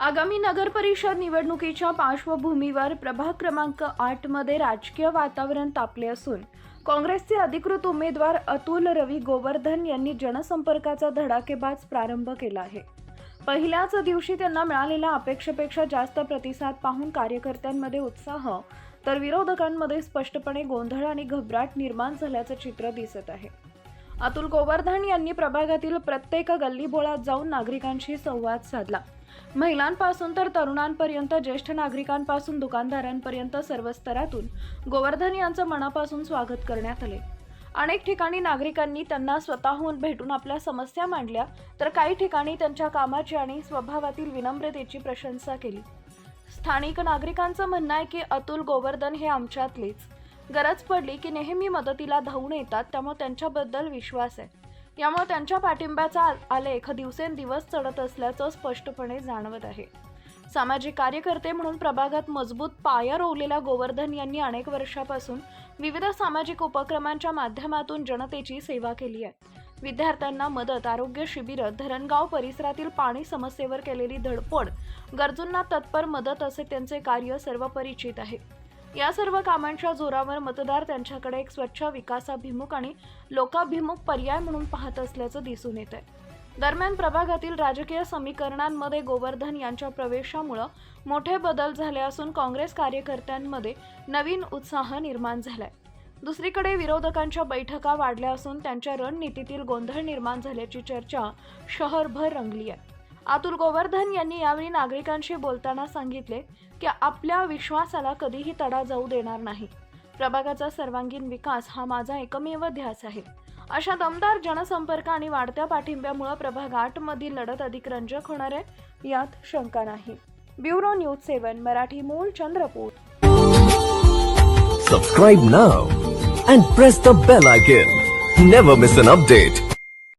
आगामी नगर परिषद निवडणुकीच्या पार्श्वभूमीवर प्रभाग क्रमांक आठमध्ये राजकीय वातावरण तापले असून काँग्रेसचे अधिकृत उमेदवार अतुल रवी गोवर्धन यांनी जनसंपर्काचा धडाकेबाज प्रारंभ केला आहे. पहिल्याच दिवशी त्यांना मिळालेल्या अपेक्षेपेक्षा जास्त प्रतिसाद पाहून कार्यकर्त्यांमध्ये उत्साह तर विरोधकांमध्ये स्पष्टपणे गोंधळ आणि घबराट निर्माण झाल्याचं चित्र दिसत आहे. अतुल गोवर्धन यांनी प्रभागातील प्रत्येक गल्लीबोळात जाऊन नागरिकांशी संवाद साधला. महिलांपासून तर तरुणांपर्यंत ज्येष्ठ नागरिकांपासून दुकानदारांपर्यंत सर्व स्तरातून गोवर्धन यांचं मनापासून स्वागत करण्यात आले. अनेक ठिकाणी नागरिकांनी त्यांना स्वतःहून भेटून आपल्या समस्या मांडल्या तर काही ठिकाणी त्यांच्या कामाची आणि स्वभावातील विनम्रतेची प्रशंसा केली. स्थानिक नागरिकांचं म्हणणं आहे की अतुल गोवर्धन हे आमच्यातलेच. गरज पडली की नेहमी मदतीला धावून येतात त्यामुळे त्यांच्याबद्दल विश्वास आहे. यामुळे त्यांच्या पाठिंब्याचा आलेख दिवसेंदिवस चढत असल्याचं स्पष्टपणे जाणवत आहे. सामाजिक कार्यकर्ते म्हणून प्रभागात मजबूत पाया रोवलेल्या गोवर्धन यांनी अनेक वर्षापासून विविध सामाजिक उपक्रमांच्या माध्यमातून जनतेची सेवा केली आहे. विद्यार्थ्यांना मदत आरोग्य शिबिरं धरणगाव परिसरातील पाणी समस्येवर केलेली धडपड गरजूंना तत्पर मदत असे त्यांचे कार्य सर्व परिचित आहे. या सर्व कामांच्या जोरावर मतदार त्यांच्याकडे एक स्वच्छ विकासाभिमुख आणि लोकाभिमुख पर्याय म्हणून पाहत असल्याचं दिसून येत आहे दरम्यान प्रभागातील राजकीय समीकरणांमध्ये गोवर्धन यांच्या प्रवेशामुळं मोठे बदल झाले असून काँग्रेस कार्यकर्त्यांमध्ये नवीन उत्साह निर्माण झालाय. दुसरीकडे विरोधकांच्या बैठका वाढल्या असून त्यांच्या रणनीतीतील गोंधळ निर्माण झाल्याची चर्चा शहरभर रंगली आहे. अतुल गोवर्धन यांनी यावेळी नागरिकांशी बोलताना सांगितले की आपल्या विश्वासाला कधीही तडा जाऊ देणार नाही. प्रभागाचा सर्वांगीण विकास हा माझा एकमेव ध्यास आहे. अशा दमदार जनसंपर्क आणि वाढत्या पाठिंब्यामुळे प्रभाग आठमधील लढत अधिक रंजक होणार आहे यात शंका नाही. ब्युरो न्यूज सेवन मराठी मूळ Chandrapur. Subscribe now and press the bell icon never miss an update